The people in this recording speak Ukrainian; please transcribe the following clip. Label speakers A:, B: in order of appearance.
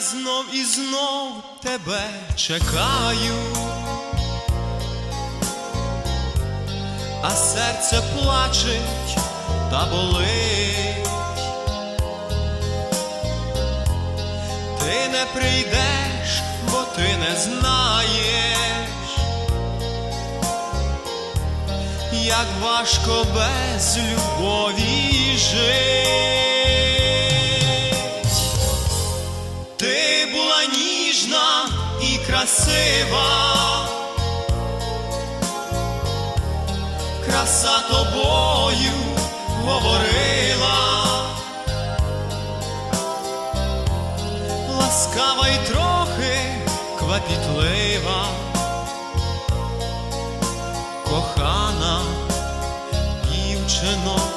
A: знов і знов тебе чекаю, а серце плачеть та болить. Ти не прийдеш, бо ти не знаєш, як важко без любові Ти була ніжна і красива, краса тобою говорила, ласкава й трохи квапітлива, кохана дівчино.